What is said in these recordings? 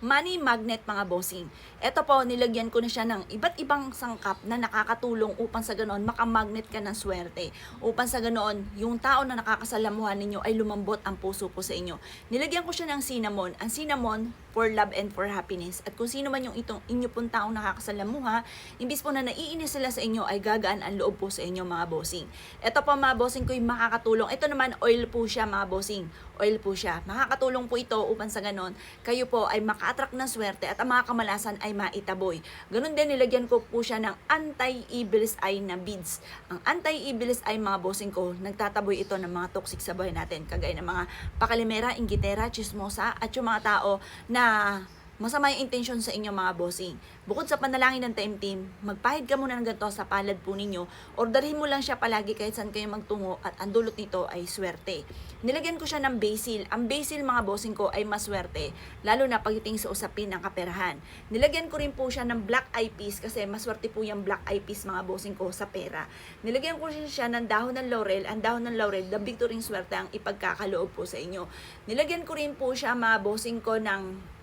money magnet mga bossing. Ito po, nilagyan ko na siya ng iba't ibang sangkap na nakakatulong upang sa ganoon makamagnet ka ng swerte. Upang sa ganoon, yung tao na nakakasalamuhan ninyo ay lumambot ang puso po sa inyo. Nilagyan ko siya ng cinnamon. Ang cinnamon for love and for happiness. At kung sino man yung itong inyo pong taong nakakasalamuha, imbis po na naiinis sila sa inyo ay gagaan ang loob po sa inyo mga bossing. Ito po mga bossing ko yung makakatulong. Ito naman oil po siya mga bossing. Oil po siya. Makakatulong po ito upang sa ganon, kayo po ay maka-attract ng swerte at ang mga kamalasan ay maitaboy. Ganon din nilagyan ko po siya ng anti-evil's eye na beads. Ang anti-evil's eye mga bossing ko, nagtataboy ito ng mga toxic sa buhay natin. Kagaya ng mga pakalimera, inggitera, chismosa at yung mga tao na masama yung intention sa inyo mga bossing. Bukod sa panalangin ng time team, magpahid ka muna ng ganito sa palad po ninyo. Orderhin mo lang siya palagi kahit saan kayo magtungo at ang dulot nito ay swerte. Nilagyan ko siya ng basil. Ang basil mga bossing ko ay maswerte, lalo na pagdating sa usapin ng kaperahan. Nilagyan ko rin po siya ng black eye peas kasi maswerte po yung black eye peas mga bossing ko sa pera. Nilagyan ko rin siya ng dahon ng laurel. Ang dahon ng laurel, the victory swerte ang ipagkakaloob po sa inyo. Nilagyan ko rin po siya mga bossing ko ng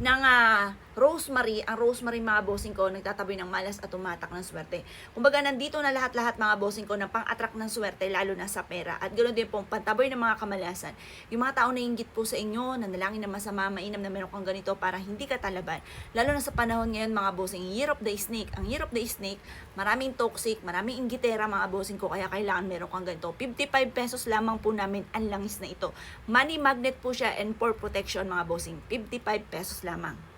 ng ah, rosemary, ang rosemary mga bossing ko, nagtataboy ng malas at tumatak ng swerte. Kumbaga, nandito na lahat-lahat mga bossing ko na pang-attract ng swerte, lalo na sa pera. At ganoon din po, pantaboy ng mga kamalasan. Yung mga tao na inggit po sa inyo, nanalangin na masama, mainam na meron kang ganito para hindi ka talaban. Lalo na sa panahon ngayon mga bossing, year of the snake. Ang year of the snake, maraming toxic, maraming inggitera mga bossing ko, kaya kailangan meron kang ganito. 55 pesos lamang po namin ang langis na ito. Money magnet po siya and for protection mga bossing. 55 pesos lamang.